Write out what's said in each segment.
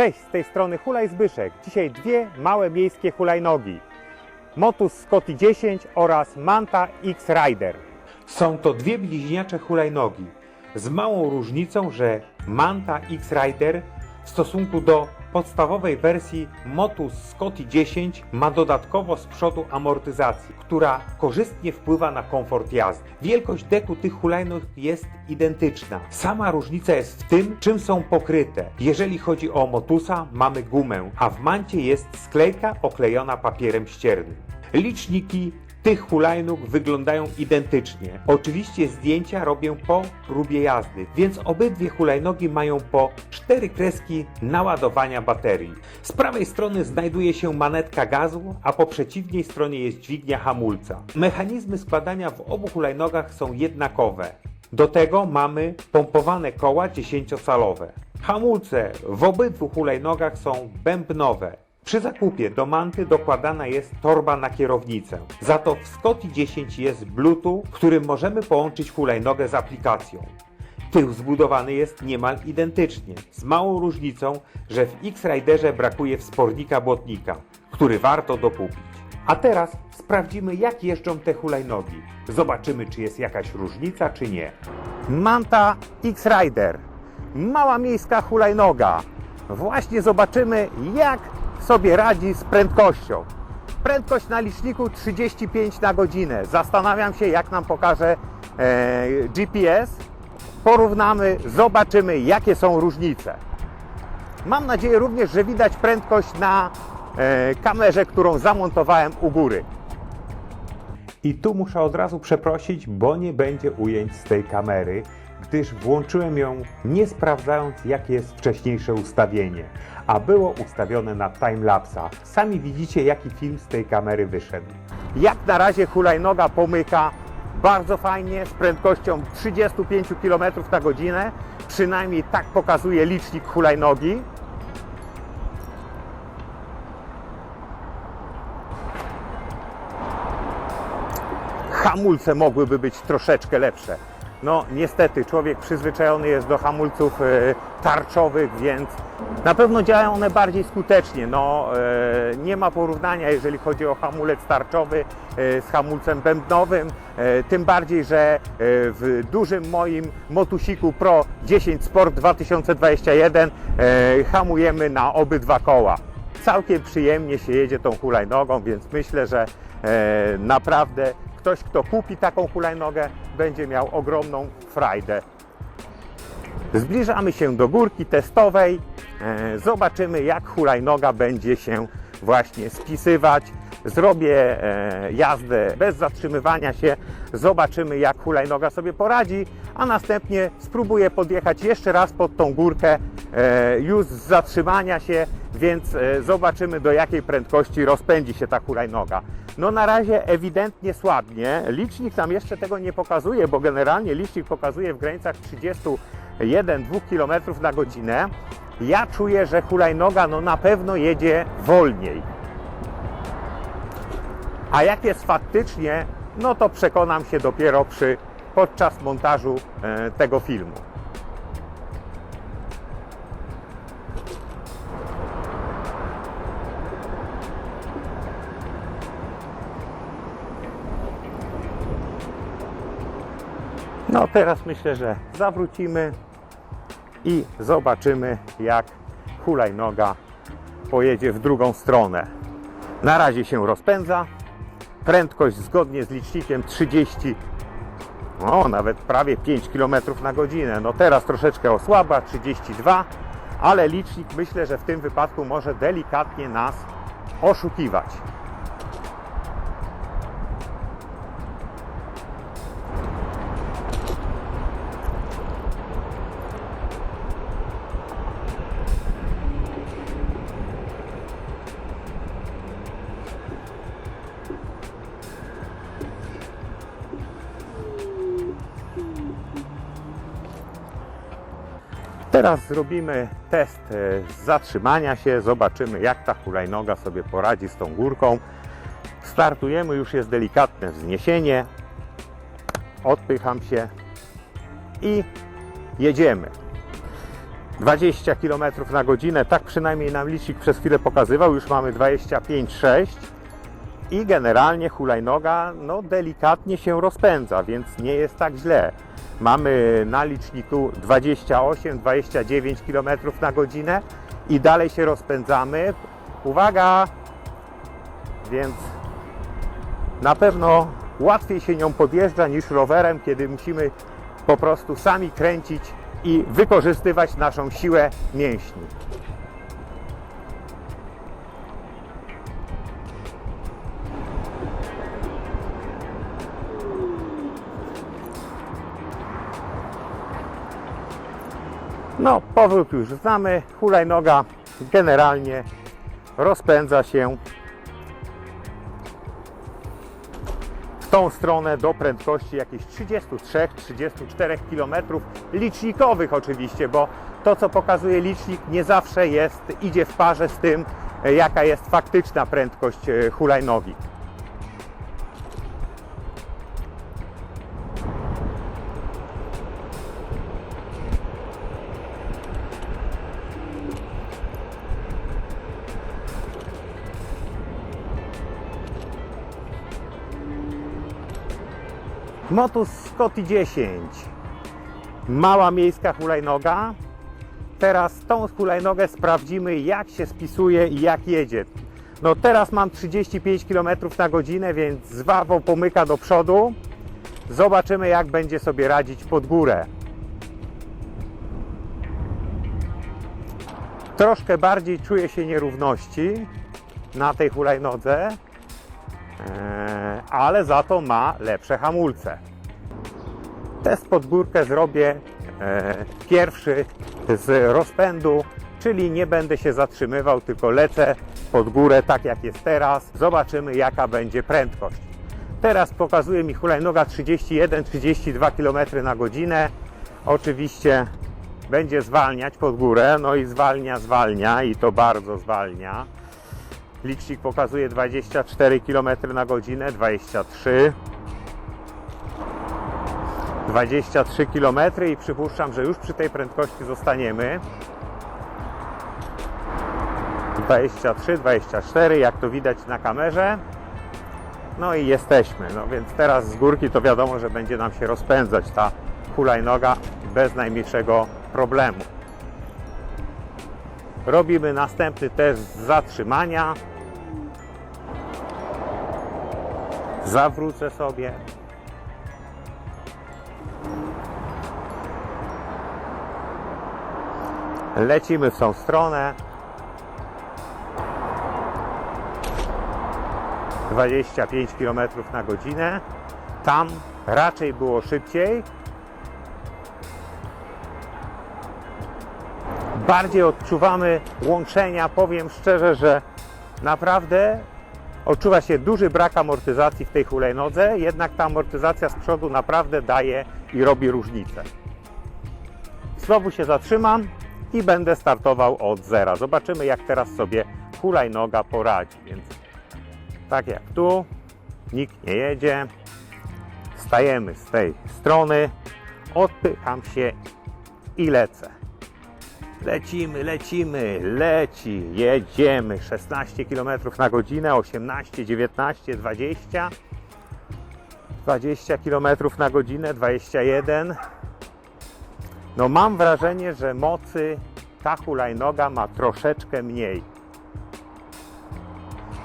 Cześć, z tej strony Hulaj Zbyszek. Dzisiaj dwie małe miejskie hulajnogi. Motus Scotty 10 oraz Manta X Rider. Są to dwie bliźniacze hulajnogi z małą różnicą, że Manta X Rider w stosunku do podstawowej wersji Motus Scotty 10 ma dodatkowo z przodu amortyzację, która korzystnie wpływa na komfort jazdy. Wielkość deku tych hulajnóg jest identyczna. Sama różnica jest w tym, czym są pokryte. Jeżeli chodzi o Motusa, mamy gumę, a w Mancie jest sklejka oklejona papierem ściernym. Liczniki tych hulajnóg wyglądają identycznie. Oczywiście zdjęcia robię po próbie jazdy, więc obydwie hulajnogi mają po cztery kreski naładowania baterii. Z prawej strony znajduje się manetka gazu, a po przeciwnej stronie jest dźwignia hamulca. Mechanizmy składania w obu hulajnogach są jednakowe. Do tego mamy pompowane koła 10-calowe. Hamulce w obydwu hulajnogach są bębnowe. Przy zakupie do manty dokładana jest torba na kierownicę. Za to w Scotty 10 jest Bluetooth, którym możemy połączyć hulajnogę z aplikacją. Tył zbudowany jest niemal identycznie, z małą różnicą, że w X-Riderze brakuje wspornika błotnika, który warto dokupić. A teraz sprawdzimy jak jeżdżą te hulajnogi. Zobaczymy czy jest jakaś różnica czy nie. Manta X-Rider. Mała miejska hulajnoga. Właśnie zobaczymy jak sobie radzi z prędkością. Prędkość na liczniku 35 na godzinę. Zastanawiam się jak nam pokaże e, GPS. Porównamy, zobaczymy jakie są różnice. Mam nadzieję również, że widać prędkość na e, kamerze, którą zamontowałem u góry. I tu muszę od razu przeprosić, bo nie będzie ujęć z tej kamery, gdyż włączyłem ją nie sprawdzając jakie jest wcześniejsze ustawienie, a było ustawione na timelapsa. Sami widzicie jaki film z tej kamery wyszedł. Jak na razie hulajnoga pomyka bardzo fajnie z prędkością 35 km na godzinę, przynajmniej tak pokazuje licznik hulajnogi. hamulce mogłyby być troszeczkę lepsze. No niestety człowiek przyzwyczajony jest do hamulców e, tarczowych, więc na pewno działają one bardziej skutecznie. No, e, nie ma porównania, jeżeli chodzi o hamulec tarczowy e, z hamulcem bębnowym. Tym bardziej, że w dużym moim motusiku Pro 10 Sport 2021 e, hamujemy na obydwa koła całkiem przyjemnie się jedzie tą hulajnogą, więc myślę, że naprawdę ktoś, kto kupi taką hulajnogę, będzie miał ogromną frajdę. Zbliżamy się do górki testowej. E, zobaczymy, jak hulajnoga będzie się właśnie spisywać. Zrobię e, jazdę bez zatrzymywania się. Zobaczymy, jak hulajnoga sobie poradzi, a następnie spróbuję podjechać jeszcze raz pod tą górkę już z zatrzymania się, więc e, zobaczymy, do jakiej prędkości rozpędzi się ta hulajnoga. No na razie ewidentnie słabnie. Licznik nam jeszcze tego nie pokazuje, bo generalnie licznik pokazuje w granicach 31-2 km na godzinę. Ja czuję, że hulajnoga no na pewno jedzie wolniej. A jak jest faktycznie, no to przekonam się dopiero przy, podczas montażu e, tego filmu. No teraz myślę, że zawrócimy i zobaczymy jak hulajnoga pojedzie w drugą stronę. Na razie się rozpędza. Prędkość zgodnie z licznikiem 30, no nawet prawie 5 km na godzinę. No teraz troszeczkę osłaba, 32, ale licznik myślę, że w tym wypadku może delikatnie nas oszukiwać. Teraz zrobimy test e, zatrzymania się, zobaczymy jak ta hulajnoga sobie poradzi z tą górką. Startujemy, już jest delikatne wzniesienie. Odpycham się i jedziemy. 20 km na godzinę, tak przynajmniej nam licznik przez chwilę pokazywał, już mamy 25,6 i generalnie hulajnoga no, delikatnie się rozpędza, więc nie jest tak źle. Mamy na liczniku 28-29 km na godzinę i dalej się rozpędzamy. Uwaga! Więc na pewno łatwiej się nią podjeżdża niż rowerem, kiedy musimy po prostu sami kręcić i wykorzystywać naszą siłę mięśni. No, powrót już znamy. Hulajnoga generalnie rozpędza się w tą stronę do prędkości jakieś 33-34 km licznikowych oczywiście, bo to co pokazuje licznik nie zawsze jest, idzie w parze z tym, e, jaka jest faktyczna prędkość e, hulajnogi. Motus Scotty 10. Mała miejska hulajnoga. Teraz tą hulajnogę sprawdzimy jak się spisuje i jak jedzie. No teraz mam 35 km na godzinę, więc z warwą pomyka do przodu. Zobaczymy jak będzie sobie radzić pod górę. Troszkę bardziej czuję się nierówności na tej hulajnodze. Eee, ale za to ma lepsze hamulce. Test pod górkę zrobię e, pierwszy z rozpędu, czyli nie będę się zatrzymywał, tylko lecę pod górę tak jak jest teraz. Zobaczymy jaka będzie prędkość. Teraz pokazuje mi hulajnoga 31-32 km na godzinę. Oczywiście będzie zwalniać pod górę, no i zwalnia, zwalnia i to bardzo zwalnia. Licznik pokazuje 24 km na godzinę, 23 23 km i przypuszczam, że już przy tej prędkości zostaniemy. 23, 24, jak to widać na kamerze. No i jesteśmy, no więc teraz z górki to wiadomo, że będzie nam się rozpędzać ta hulajnoga bez najmniejszego problemu robimy następny test zatrzymania. Zawrócę sobie. Lecimy w tą stronę. 25 km na godzinę. Tam raczej było szybciej bardziej odczuwamy łączenia powiem szczerze, że naprawdę odczuwa się duży brak amortyzacji w tej hulajnodze, jednak ta amortyzacja z przodu naprawdę daje i robi różnicę. Znowu się zatrzymam i będę startował od zera. Zobaczymy jak teraz sobie hulajnoga poradzi. Więc tak jak tu, nikt nie jedzie. Stajemy z tej strony, odpycham się i lecę. Lecimy, lecimy, leci, jedziemy 16 km na godzinę, 18, 19, 20, 20 km na godzinę, 21. No mam wrażenie, że mocy ta hulajnoga ma troszeczkę mniej.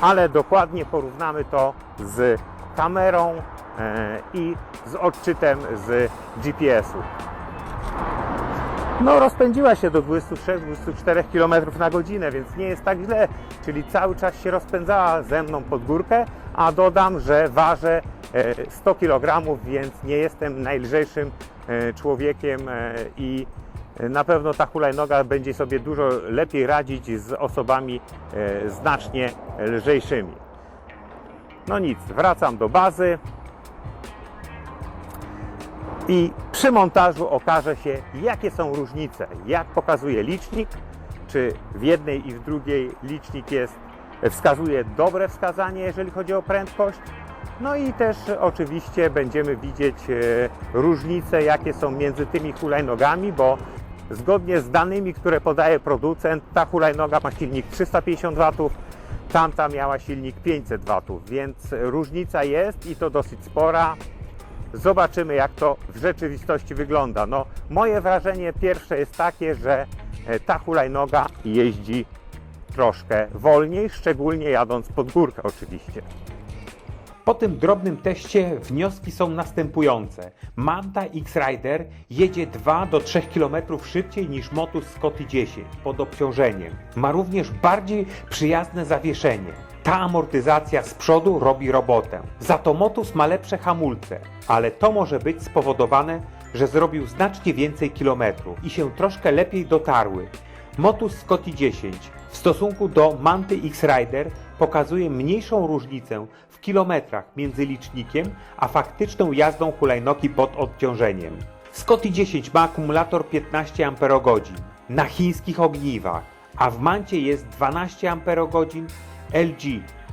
Ale dokładnie porównamy to z kamerą e, i z odczytem z GPS-u. No rozpędziła się do 23-24 km na godzinę, więc nie jest tak źle, czyli cały czas się rozpędzała ze mną pod górkę, a dodam, że ważę e, 100 kg, więc nie jestem najlżejszym e, człowiekiem e, i na pewno ta hulajnoga będzie sobie dużo lepiej radzić z osobami e, znacznie lżejszymi. No nic, wracam do bazy i przy montażu okaże się, jakie są różnice, jak pokazuje licznik, czy w jednej i w drugiej licznik jest, wskazuje dobre wskazanie, jeżeli chodzi o prędkość. No i też oczywiście będziemy widzieć e, różnice, jakie są między tymi hulajnogami, bo Zgodnie z danymi, które podaje producent, ta hulajnoga ma silnik 350 W, tamta miała silnik 500 W, więc różnica jest i to dosyć spora. Zobaczymy, jak to w rzeczywistości wygląda. No, moje wrażenie pierwsze jest takie, że e, ta hulajnoga jeździ troszkę wolniej, szczególnie jadąc pod górkę oczywiście. Po tym drobnym teście wnioski są następujące. Manta X-Rider jedzie 2 do 3 km szybciej niż Motus Scotty 10 pod obciążeniem. Ma również bardziej przyjazne zawieszenie. Ta amortyzacja z przodu robi robotę. Za to Motus ma lepsze hamulce, ale to może być spowodowane, że zrobił znacznie więcej kilometrów i się troszkę lepiej dotarły. Motus Scotty 10 w stosunku do Manty X-Rider pokazuje mniejszą różnicę w kilometrach między licznikiem a faktyczną jazdą hulajnogi pod odciążeniem. Scotty 10 ma akumulator 15 Ah na chińskich ogniwach, a w Mancie jest 12 Ah LG,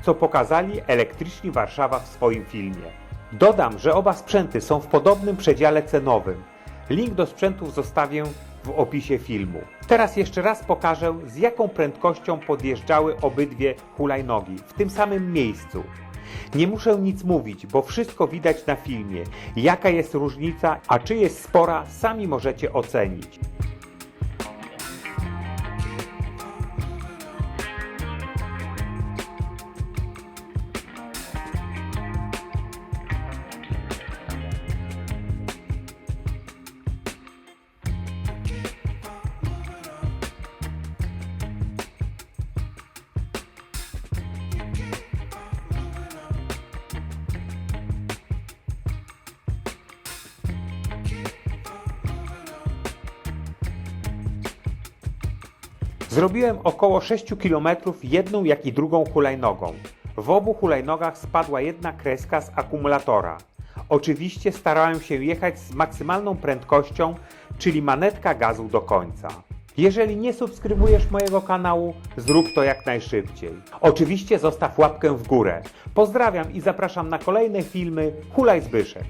co pokazali elektryczni Warszawa w swoim filmie. Dodam, że oba sprzęty są w podobnym przedziale cenowym. Link do sprzętów zostawię w opisie filmu. Teraz jeszcze raz pokażę, z jaką prędkością podjeżdżały obydwie hulajnogi w tym samym miejscu. Nie muszę nic mówić, bo wszystko widać na filmie. Jaka jest różnica, a czy jest spora, sami możecie ocenić. Zrobiłem około 6 km jedną jak i drugą hulajnogą. W obu hulajnogach spadła jedna kreska z akumulatora. Oczywiście starałem się jechać z maksymalną prędkością, czyli manetka gazu do końca. Jeżeli nie subskrybujesz mojego kanału, zrób to jak najszybciej. Oczywiście zostaw łapkę w górę. Pozdrawiam i zapraszam na kolejne filmy Hulaj Zbyszek.